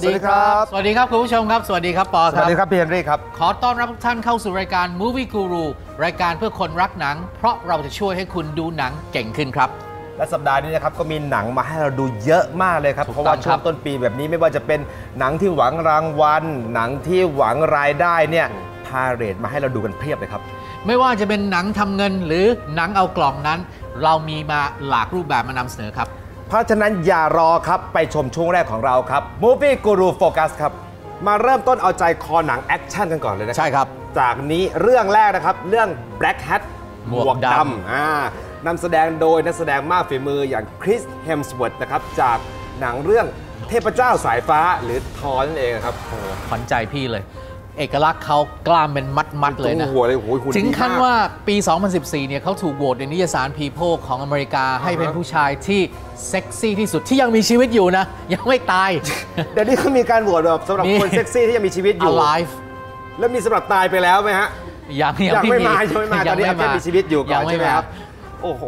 สวัสดีครับ สวัสดีครับ คุณผู้ชมครับ สวัสดีครับปอสครัวับสดีครับพี่เฮนรี่ครับ ขอต้อนรับทุกท่านเข้าสู่รายการ Movie Guru รายการเพื่อคนรักหนัง เพราะเราจะช่วยให้คุณดูหนังเก่งขึ้นครับ และสัปดาห์นี้นะครับก็มีหนังมาให้เราดูเยอะมากเลยครับถูกเพราะต้ว่าองช่วครังบต้นปีแบบนี้ไม่ว่าจะเป็นหนังที่หวังรางวัล หนังที่หวังรายได้เนี่ยพาเรตมาให้เราดูกันเพียบเลยครับ ไม่ว่าจะเป็นหนังทำเงินหรือหนังเอากล่องนั้น เรามีมาหลากรูปแบบมานำเสนอครับ เพราะฉะนั้นอย่ารอครับไปชมช่วงแรกของเราครับ Movie Guru Focus ครับ มาเริ่มต้นเอาใจคอหนังแอคชั่นกันก่อนเลยนะใช่ครับ จากนี้เรื่องแรกนะครับ เรื่อง Black Hat หมวกดำอ่านำแสดงโดยนักแสดงมากฝีมืออย่างคริสเฮมสเวิร์ดนะครับ จากหนังเรื่องเทพเจ้าสายฟ้าหรือทอนั่นเองครับโอ้ขวัญใจพี่เลย เอกลักษณ์เขากล้ามเป็นมัด ๆ เลยนะตรงหัวเลยโอ้โหหุ่นถึงขั้นดีมากว่าปี 2014 เนี่ยเขาถูกโหวตในนิยสาร People ของอเมริกาให้เป็นผู้ชายที่เซ็กซี่ที่สุดที่ยังมีชีวิตอยู่นะ ยังไม่ตายเดี๋ยวนี้เขามีการโหวตแบบสำหรับมีคนเซ็กซี่ที่ยังมีชีวิตอยู่ alive แล้วมีสำหรับตายไปแล้วไหมฮะยังยังไม่มายังไม่มาตอนนี้เอาแค่มีชีวิตอยู่ก่อนงใช่ไหมครับโอ้โห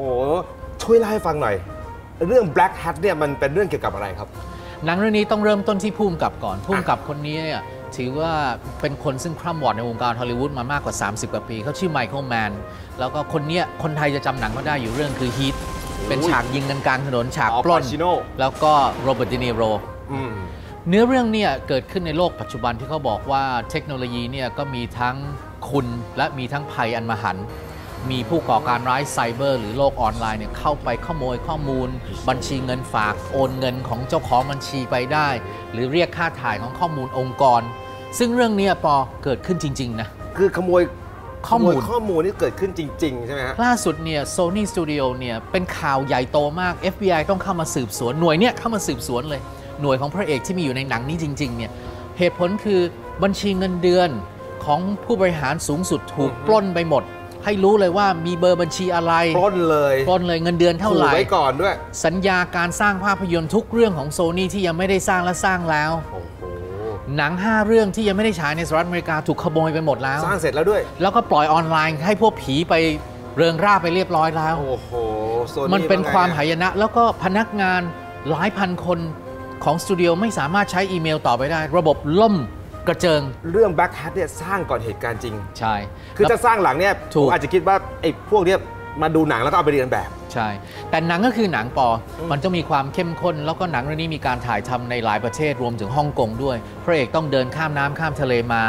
ช่วยเล่าให้ฟังหน่อย เรื่อง Black Hat เนี่ยมันเป็นเรื่องเกี่ยวกับอะไรครับหนังเรื่องนี้ต้องเริ่มต้นที่ภูมิกับก่อนภูมิกับคนนี้เนี่ย ถือว่าเป็นคนซึ่งคร่ำวอดในวงการฮอลลีวูดมามากกว่า 30 กว่าปี เขาชื่อไมเคิลแมน แล้วก็คนเนี้ยคนไทยจะจำหนังเขาได้อยู่เรื่องคือฮีทเป็นฉากยิงกันกลางถนนฉากอ๋อปล้น Pacino แล้วก็โรเบิร์ตเดนิโร อืม เนื้อเรื่องเนี่ยเกิดขึ้นในโลกปัจจุบันที่เขาบอกว่าเทคโนโลยีเนี่ยก็มีทั้งคุณและมีทั้งภัยอันมหันต์มีผู้ก่อการร้ายไซเบอร์ หรือโลกออนไลน์เนี่ยเข้าไปขโมยข้อมูล บัญชีเงินฝากโอนเงินของเจ้าของบัญชีไปได้ หรือเรียกค่าถ่ายของข้อมูลองค์กร ซึ่งเรื่องเนี้ยปอเกิดขึ้นจริง ๆ นะ คือขโมยข้อมูลขโยข้อมูลที่เกิดขึ้นจริง ๆ ใช่ไหมฮะล่าสุดเนี่ย Sony Studio เนี่ย เป็นข่าวใหญ่โตมาก FBI ต้องเข้ามาสืบสวน หน่วยเนี่ยเข้ามาสืบสวนเลย หน่วยของพระเอกที่มีอยู่ในหนังนี้จริง ๆ เนี่ย เหตุผลคือบัญชีเงินเดือนของผู้บริหารสูงสุดถูกปล้นไปหมด ให้รู้เลยว่ามีเบอร์บัญชีอะไรปล้นเลยปล้นเลยเงินเดือนเท่าไหร่ขู่ไว้ก่อนด้วย สัญญาการสร้างภาพยนตร์ทุกเรื่องของโซนี่ที่ยังไม่ได้สร้างและสร้างแล้วโอ้โหหนัง 5 เรื่องที่ยังไม่ได้ฉายในสหรัฐอเมริกาถูกขโมยไปหมดแล้ว สร้างเสร็จแล้วด้วย แล้วก็ปล่อยออนไลน์ให้พวกผีไปเริงร่าไปเรียบร้อยแล้ว โอ้โหโซมันเป็นความไงหายนะ แล้วก็พนักงานหลายพันคนของสตูดิโอไม่สามารถใช้อีเมลต่อไปได้ ระบบล่มกระเจิง เรื่อง Black Hat เนี่ยสร้างก่อนเหตุการณ์จริง ใช่ คือแล้วจะสร้างหลังเนี่ยถูก ผมอาจจะคิดว่าไอ้พวกเนี้ยมาดูหนังแล้วก็เอาไปเรียนแบบ ใช่ แต่หนังก็คือหนังปอ มันจะมีความเข้มข้น แล้วก็หนังเรื่องนี้มีการถ่ายทำในหลายประเทศรวมถึงฮ่องกงด้วย พระเอกต้องเดินข้ามน้ำข้ามทะเลมา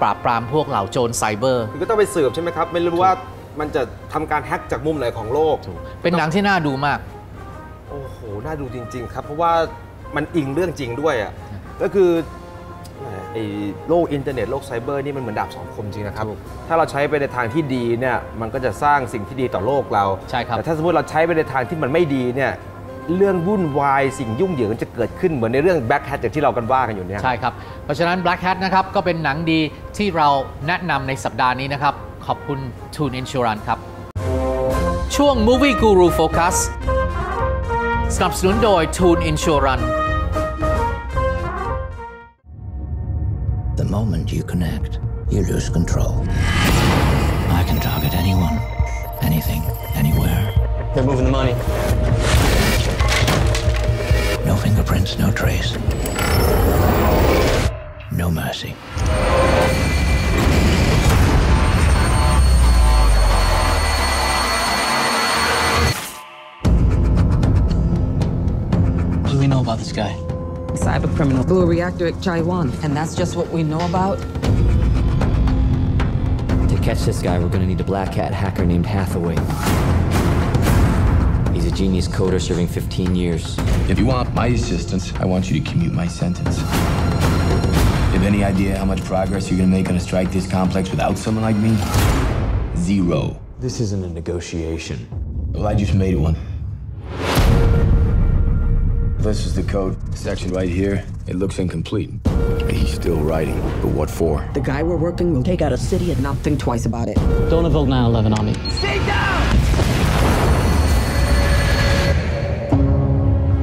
ปราบปรามพวกเหล่าโจรไซเบอร์คือก็ต้องไปสืบใช่ไหมครับ ไม่รู้ว่ามันจะทำการแฮ็กจากมุมไหนของโลก เป็นหนังที่น่าดูมาก โอ้โห น่าดูจริง ๆ ครับ เพราะว่ามันอิงเรื่องจริงด้วยอะ ก็คือแหม ไอ้โลกอินเทอร์เน็ตโลกไซเบอร์นี่มันเหมือนดาบสองคมจริงนะครับ ถ้าเราใช้ไปในทางที่ดีเนี่ยมันก็จะสร้างสิ่งที่ดีต่อโลกเราใช่ครับแต่ถ้าสมมติเราใช้ไปในทางที่มันไม่ดีเนี่ยเรื่องวุ่นวายสิ่งยุ่งเหยิงจะเกิดขึ้นเหมือนในเรื่อง Black Hat อย่างที่เรากันว่ากันอยู่เนี่ยใช่ครับ เพราะฉะนั้น Black Hat นะครับก็เป็นหนังดีที่เราแนะนำในสัปดาห์นี้นะครับ ขอบคุณ Tune Insurance ครับ ช่วง Movie Guru Focus สนับสนุนโดย Tune Insurance The moment you connect, you lose control. I can target anyone, anything, anywhere. They're moving the money. No fingerprints, no trace. No mercy. Cyber criminal blew a reactor at Taiwan, and that's just what we know about. To catch this guy, we're gonna need a black hat hacker named Hathaway. He's a genius coder serving 15 years. If you want my assistance, I want you to commute my sentence. You have any idea how much progress you're gonna make on a strike this complex without someone like me? Zero. This isn't a negotiation. Well, I just made one. This is the code section right here. It looks incomplete. He's still writing, but what for? The guy we're working will take out a city and not think twice about it. Don't evoke 9 11 on me. Stay down!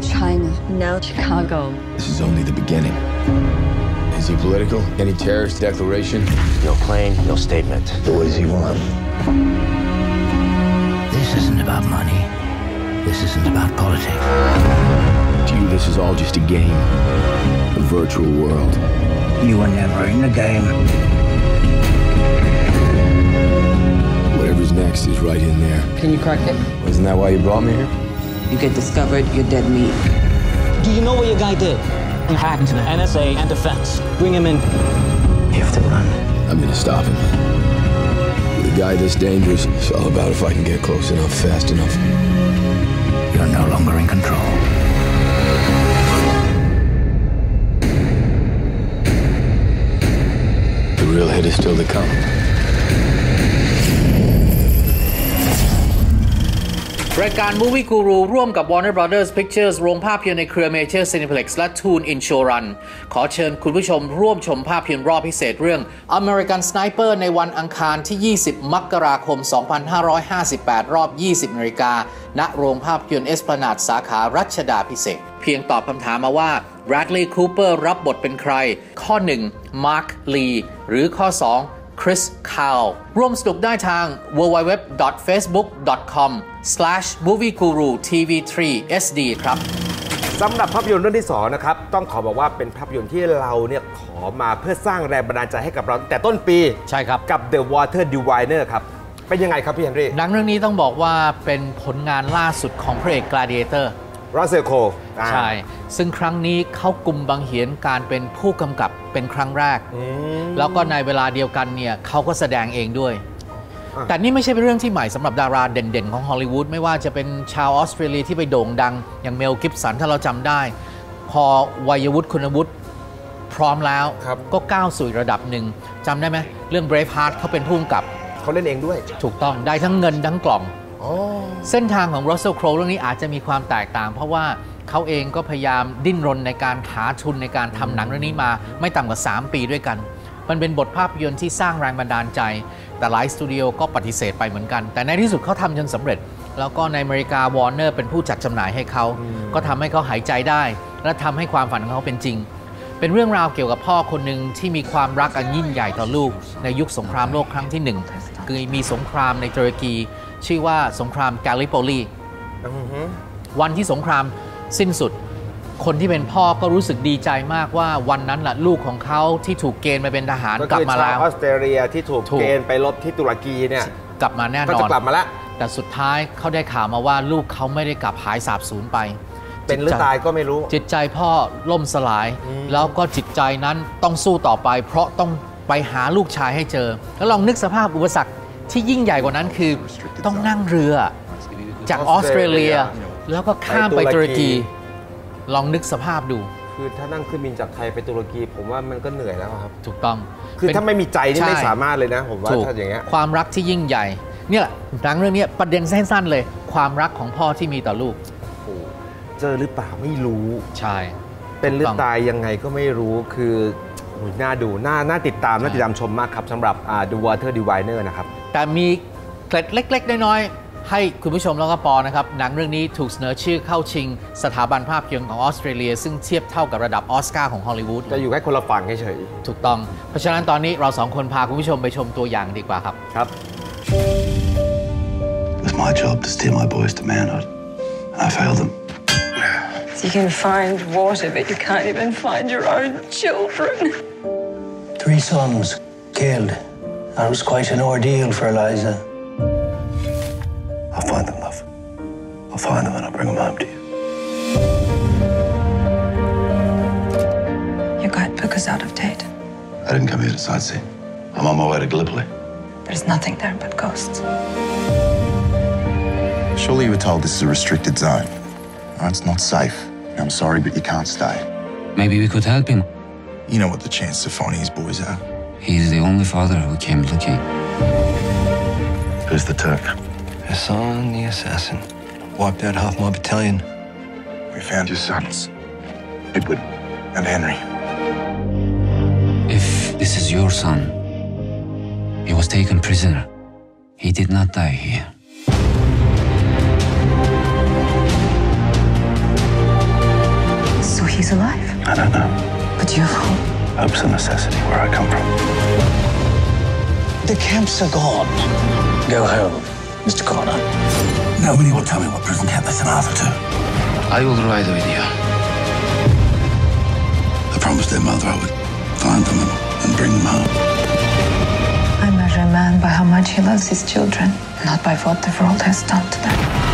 China, now Chicago. This is only the beginning. Is he political? Any terrorist declaration? No plane, no statement. So what does he want? This isn't about money. This isn't about politics. To you, this is all just a game. A virtual world. You were never in the game. Whatever's next is right in there. Can you crack it? Isn't that why you brought me here? You get discovered, you're dead meat. Do you know what your guy did? He hacked into the NSA and defense. Bring him in. You have to run. I'm gonna stop him. With a guy this dangerous, it's all about if I can get close enough, fast enough. You're no longer in control. Real hit is still to come. รายการ Movie Guru ร่วมกับ Warner Brothers Pictures โรงภาพยนตร์ในเครือ Major Cineplex และ Toon Insurance ขอเชิญคุณผู้ชมร่วมชมภาพยนตร์รอบพิเศษเรื่อง American Sniper ในวันอังคารที่ 20 มกราคม 2558 รอบ 20นาฬิกาณโรงภาพยนตร์เอสพลานาดสาขารัชดาพิเศษกเพียงตอบคำถามมาว่า Bradley Cooper รับบทเป็นใคร ข้อ1 Mark Lee หรือข้อ 2 คริสคาลร่วมสนุกได้ทาง www.facebook.com/moviegurutv3sd ครับสำหรับภาพยนตร์เรื่องที่สองนะครับต้องขอบอกว่าเป็นภาพยนตร์ที่เราเนี่ยขอมาเพื่อสร้างแรงบันดาลใจให้กับเราตั้งแต่ต้นปีใช่ครับ กับ The Water Diviner ครับเป็นยังไงครับพี่เฮนรี่หนังเรื่องนี้ต้องบอกว่าเป็นผลงานล่าสุดของพระเอก Gladiator รัสเซลโคใช่ ซึ่งครั้งนี้เขากลุ่มบังเหียนการเป็นผู้กำกับเป็นครั้งแรก แล้วก็ในเวลาเดียวกันเนี่ยเขาก็แสดงเองด้วยอะแต่นี่ไม่ใช่เป็นเรื่องที่ใหม่สำหรับดาราเด่นๆ ของฮอลลีวูดไม่ว่าจะเป็นชาวออสเตรเลียที่ไปโด่งดัง อย่างเมลกิฟสันถ้าเราจำได้ พอวัยวุฒิคุณวุฒิพร้อมแล้วครับก็ก้าวสู่อีกระดับหนึ่งจำได้ไหมเรื่อง Braveheart เขาเป็นผู้กำกับเขาเล่นเองด้วย ถูกต้องได้ทั้งเงินทั้งกล่องอ๋อ เส้นทางของ Russell Crowe เรื่องนี้อาจจะมีความแตกต่าง เพราะว่าเขาเองก็พยายามดิ้นรนในการหาทุนในการทำหนังเรื่องนี้มาไม่ต่ำกว่า 3 ปีด้วยกัน มันเป็นบทภาพยนตร์ที่สร้างแรงบันดาลใจ แต่หลายสตูดิโอก็ปฏิเสธไปเหมือนกัน แต่ในที่สุดเขาทำจนสำเร็จ แล้วก็ในอเมริกาวอร์เนอร์เป็นผู้จัดจำหน่ายให้เขา ก็ทำให้เขาหายใจได้ และทำให้ความฝันของเขาเป็นจริงเป็นเรื่องราวเกี่ยวกับพ่อคนหนึ่งที่มีความรักอันยิ่งใหญ่ต่อลูก ในยุคสงครามโลกครั้งที่หนึ่งคือมีสงครามในตุรกี ชื่อว่าสงครามกาลิโปลีวันที่สงครามสิ้นสุด คนที่เป็นพ่อก็รู้สึกดีใจมากว่าวันนั้นแหละลูกของเขาที่ถูกเกณฑ์มาเป็นทหารก็กลับคือมาชาแล้ววออสเตรเลียที่ถูกถูกเกณฑ์ไปรบที่ตุรกีเนี่ยกลับมาแน่ก็นอจะนกลับมาแล้วแต่สุดท้ายเขาได้ข่าวมาว่าลูกเขาไม่ได้กลับหายสาบสูญไป เป็นหรือตายก็ไม่รู้ จิตใจพ่อล่มสลาย แล้วก็จิตใจนั้นต้องสู้ต่อไป เพราะต้องไปหาลูกชายให้เจอ แล้วลองนึกสภาพอุปสรรค ที่ยิ่งใหญ่กว่านั้นคือต้องนั่งเรือจากออสเตรเลีย แล้วก็ข้ามไปไปตุตุรรกีกี ลองนึกสภาพดู คือถ้านั่งเครื่องบินจากไทยไปตุรกี ผมว่ามันก็เหนื่อยแล้วครับ ถูกต้อง คือเป็นถ้าไม่มีใจนี่ใช่ไม่สามารถเลยนะ ผมว่าถูกถ้าอย่างเงี้ยความรักที่ยิ่งใหญ่ เนี่ยแหละหนังเรื่องนี้ประเด็นสั้นๆเลย ความรักของพ่อที่มีต่อลูกโอ้เจอหรือเปล่าไม่รู้ใช่เป็นหรือถูกต้องตายยังไงก็ไม่รู้คือโอ้ยน่าดูน่าน่าติดตามน่าติดตามชมมากครับสำหรับอ่า The Water Diviner นะครับ แต่มีเกร็ดเล็ก ๆ น้อย ๆ ให้คุณผู้ชมแล้วก็ปอนะครับ หนังเรื่องนี้ถูกเสนอชื่อเข้าชิง สถาบันภาพยนตร์ของออสเตรเลีย ซึ่งเทียบเท่ากับระดับออสการ์ของฮอลลีวูดจะอยู่แค่คนละฝั่งเฉยถูกต้อง เพราะฉะนั้นตอนนี้เราสองคนพาคุณผู้ชมไปชมตัวอย่างดีกว่าครับ ๆครับ It was my job to steer my boys to manhood. I failed them. So you can find water, but you can't even find your own children. Three sons killed. That was quite an ordeal for Eliza. I'll find them, love. I'll find them and I'll bring them home to you. Your guidebook is out of date. I didn't come here to sightsee. I'm on my way to Gallipoli. There's nothing there but ghosts. Surely you were told this is a restricted zone. Oh, it's not safe. I'm sorry, but you can't stay. Maybe we could help him. You know what the chances of finding his boys are. He's the only father who came looking. Who's the Turk? Hassan the assassin. Wiped out half my battalion. We found your sons, Edward and Henry. If this is your son, he was taken prisoner. He did not die here. So he's alive. I don't know. But you have hope. Hope's a necessity where I come from. The camps are gone. Go home, Mr. Connor. Nobody will tell me what prison camp they sent Arthur to. I will ride with you. I promised their mother I would find them and, and bring them home. I measure a man by how much he loves his children, not by what the world has done to them.